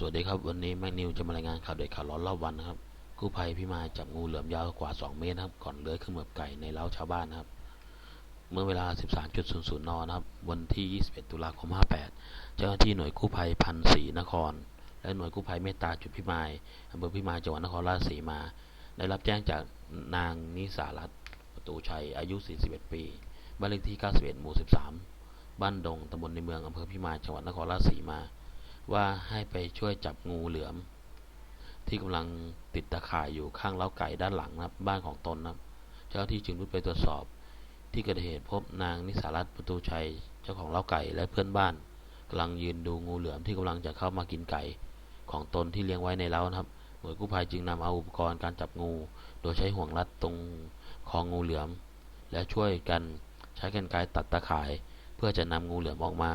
สวัสดีครับ วันนี้แม็กนิวจะมารายงานข่าวเด็ดข่าวร้อนรอบวันนะครับกู้ภัยพิมายจับงูเหลือมยาวกว่า 2 เมตรครับก่อนเลื้อยขึ้นเหมือบไก่ในเล้าชาวบ้านนะครับเมื่อเวลา 13.00 นนะครับ วันที่ 21 ตุลาคม 58 เจ้าหน้าที่หน่วยกู้ภัยพันศรีนคร และหน่วยกู้ภัยเมตตาจุดพิมายอำเภอพิมายจังหวัดนครราชสีมา ได้รับแจ้งจากนางนิสารัตประตูชัยอายุ 41 ปีบ้านเลขที่ 91 หมู่ 13 บ้านดงตำบลในเมืองอำเภอพิมายจังหวัดนครราชสีมา ว่าให้ไปช่วยจับงูเหลือม ที่กำลังติดตะข่ายอยู่ข้างเล้าไก่ด้านหลังนะครับบ้านของตนนะครับ เจ้าที่จึงรุดไปตรวจสอบ ที่เกิดเหตุพบนางนิสารัตประตูชัยเจ้าของเล้าไก่และเพื่อนบ้านกำลังยืนดูงูเหลือมที่กำลังจะเข้ามากินไก่ของตนที่เลี้ยงไว้ในเล้านะครับหน่วยกู้ภัยจึงนำเอาอุปกรณ์การจับงู โดยใช้ห่วงรัดตรงคองูเหลือม และช่วยกันใช้กรรไกรตัดตะข่าย เพื่อจะนำงูเหลือมออกมา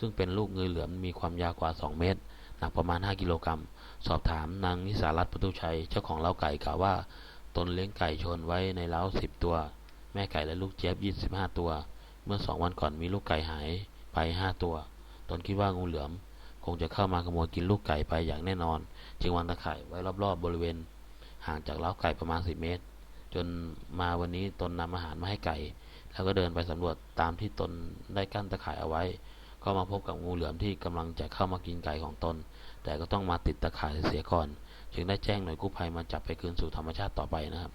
ซึ่งเป็นลูกงูเหลือมมีความยาวกว่า 2 เมตร หนักประมาณ 5 กิโลกรัม สอบถามนางนิสารัตน์ประตูชัยเจ้าของเล้าไก่กล่าวว่า ตนเลี้ยงไก่ชนไว้ในเล้า 10 ตัว แม่ไก่และลูกเจี๊ยบ 25 ตัว เมื่อ 2 วันก่อนมีลูกไก่หายไป 5 ตัว ตนคิดว่างูเหลือม คงจะเข้ามาขโมยกินลูกไก่ไปอย่างแน่นอน จึงวางตะข่ายไว้รอบๆ บริเวณ ห่างจากเล้าไก่ประมาณ 10 เมตร จนมาวันนี้ตนนำอาหารมาให้ไก่ แล้วก็เดินไปสำรวจตามที่ตนได้กั้นตะข่ายเอาไว้ ก็มาพบกับงูเหลือมที่กำลังจะเข้ามากินไก่ของตน แต่ก็ต้องมาติดตะข่ายเสียก่อน จึงได้แจ้งหน่วยกู้ภัยมาจับไปคืนสู่ธรรมชาติต่อไปนะครับ